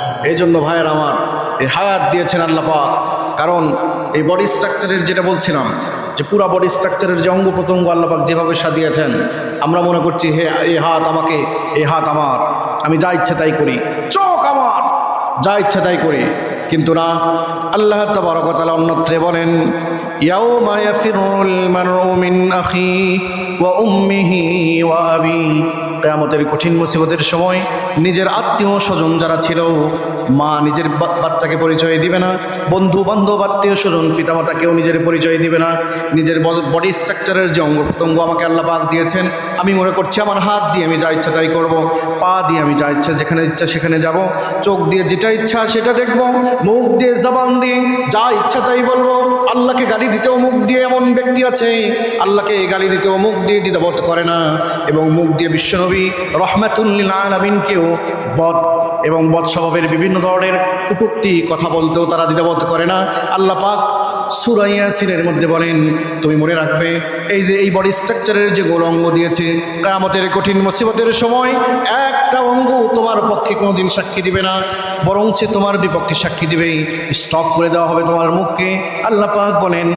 এই জন্য ভাইয়ের আমার এই হায়াত দিয়েছেন আল্লাহ পাক। কারণ এই বডি স্ট্রাকচারের যেটা বলছিলাম, যে পুরা বডি স্ট্রাকচারের যে অঙ্গ প্রত্যঙ্গ আল্লাহ পাক যেভাবে সাজিয়েছেন, আমরা মনে করছি, হে, এই হাত আমাকে, এই হাত আমার। আমি যা ইচ্ছে তাই করি। চোখ আমার। যা ইচ্ছে তাই করি। কিন্তু না, আল্লাহ তবরকতালা অন্যত্রে বলেন, ইয়াউমা ইয়াফিরুল ওয়া কেয়ামতের কঠিন মুসিবতের সময় নিজের আত্মীয় স্বজন যারা ছিল, মা নিজের বাচ্চাকে পরিচয় দিবে না বন্ধু বান্ধব আত্মীয় স্বজন, পিতামাতাকেও নিজের পরিচয় দিবে না, নিজের বডি স্ট্রাকচারের যে অঙ্গ প্রত্যঙ্গ আমাকে আল্লাহ পাক দিয়েছেন, আমি মনে করছি আমার হাত দিয়ে আমি যা ইচ্ছা তাই করব, পা দিয়ে আমি যা ইচ্ছা যেখানে ইচ্ছা সেখানে যাব, চোখ দিয়ে যেটা ইচ্ছা সেটা দেখব, মুখ দিয়ে জবান দিয়ে যা ইচ্ছা তাই বলব। আল্লাহকে গালি দিতেও মুখ দিয়ে এমন ব্যক্তি আছে। আল্লাহকে গালি দিতেও মুখ দিয়ে দ্বিধাবোধ করে না। এবং মুখ দিয়ে বিশ্বনবী রহমাতুল্লিল আলমিনকেও বদ এবং বধ স্বভাবের বিভিন্ন ধরনের কুটুক্তি কথা বলতেও তারা দ্বিধাবোধ করে না। আল্লাহ পাক সুরাইয়া সিনের মধ্যে বলেন, তুমি মনে রাখবে, এই যে এই বডি স্ট্রাকচারের যে গোল অঙ্গ দিয়েছে কামতের কঠিন মুসিবতের সময় একটা অঙ্গ তোমার পক্ষে কোনোদিন সাক্ষী দিবে না, বরঞ্চ তোমার বিপক্ষে সাক্ষী দিবে স্টক করে দেওয়া হবে তোমার মুখকে। আল্লাহ পাক বলেন